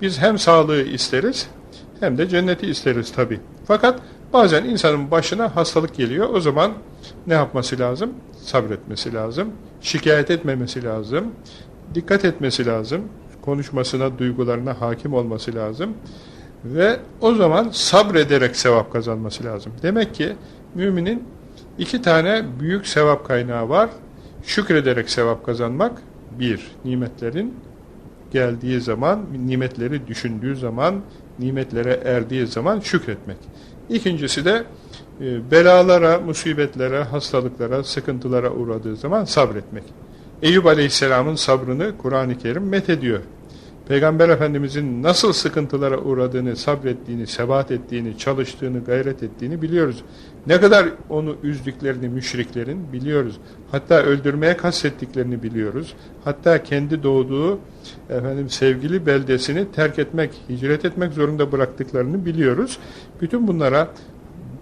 Biz hem sağlığı isteriz hem de cenneti isteriz tabi. Fakat bazen insanın başına hastalık geliyor. O zaman ne yapması lazım? Sabretmesi lazım. Şikayet etmemesi lazım. Dikkat etmesi lazım. Konuşmasına, duygularına hakim olması lazım. Ve o zaman sabrederek sevap kazanması lazım. Demek ki müminin iki tane büyük sevap kaynağı var. Şükrederek sevap kazanmak, bir, nimetlerin geldiği zaman, nimetleri düşündüğü zaman, nimetlere erdiği zaman şükretmek. İkincisi de e, belalara, musibetlere, hastalıklara, sıkıntılara uğradığı zaman sabretmek. Eyüp Aleyhisselam'ın sabrını Kur'an-ı Kerim met ediyor. Peygamber Efendimizin nasıl sıkıntılara uğradığını, sabrettiğini, sebat ettiğini, çalıştığını, gayret ettiğini biliyoruz. Ne kadar onu üzdüklerini müşriklerin biliyoruz. Hatta öldürmeye kastettiklerini biliyoruz. Hatta kendi doğduğu efendim sevgili beldesini terk etmek, hicret etmek zorunda bıraktıklarını biliyoruz. Bütün bunlara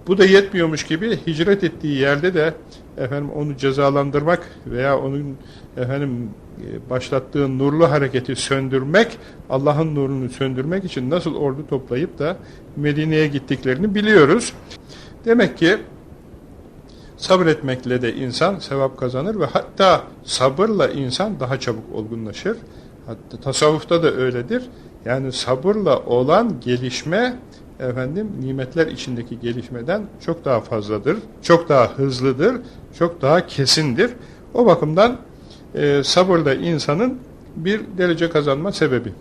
bu da yetmiyormuş gibi hicret ettiği yerde de efendim onu cezalandırmak veya onun efendim e, başlattığı nurlu hareketi söndürmek, Allah'ın nurunu söndürmek için nasıl ordu toplayıp da Medine'ye gittiklerini biliyoruz. Demek ki sabretmekle de insan sevap kazanır ve hatta sabırla insan daha çabuk olgunlaşır. Hatta tasavvufta da öyledir. Yani sabırla olan gelişme efendim nimetler içindeki gelişmeden çok daha fazladır, çok daha hızlıdır, çok daha kesindir. O bakımdan e, sabır da insanın bir derece kazanma sebebi.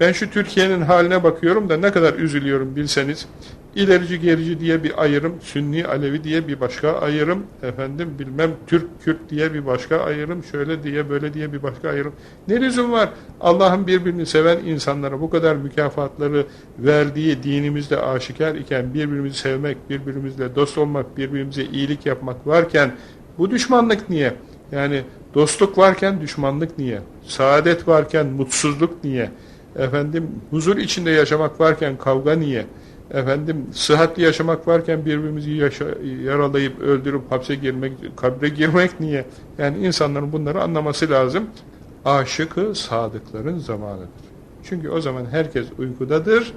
Ben şu Türkiye'nin haline bakıyorum da ne kadar üzülüyorum bilseniz. İlerici gerici diye bir ayrım, Sünni Alevi diye bir başka ayrım, efendim bilmem Türk Kürt diye bir başka ayrım, şöyle diye böyle diye bir başka ayrım. Ne lüzum var Allah'ın birbirini seven insanlara bu kadar mükafatları verdiği dinimizde aşikar iken birbirimizi sevmek, birbirimizle dost olmak, birbirimize iyilik yapmak varken bu düşmanlık niye? Yani dostluk varken düşmanlık niye? Saadet varken mutsuzluk niye? Efendim huzur içinde yaşamak varken kavga niye? Efendim sıhhatli yaşamak varken birbirimizi yaşa, yaralayıp öldürüp hapse girmek, kabre girmek niye? Yani insanların bunları anlaması lazım. Aşıkı sadıkların zamanıdır. Çünkü o zaman herkes uykudadır.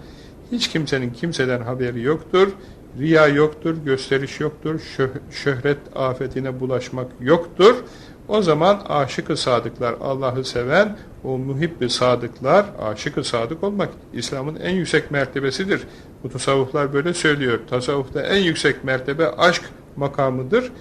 Hiç kimsenin kimseden haberi yoktur. Riya yoktur, gösteriş yoktur, şöh- şöhret afetine bulaşmak yoktur. O zaman aşık-ı sadıklar, Allah'ı seven, o muhibbi sadıklar, aşık-ı sadık olmak İslam'ın en yüksek mertebesidir. Bu tasavvuflar böyle söylüyor. Tasavvufta en yüksek mertebe aşk makamıdır.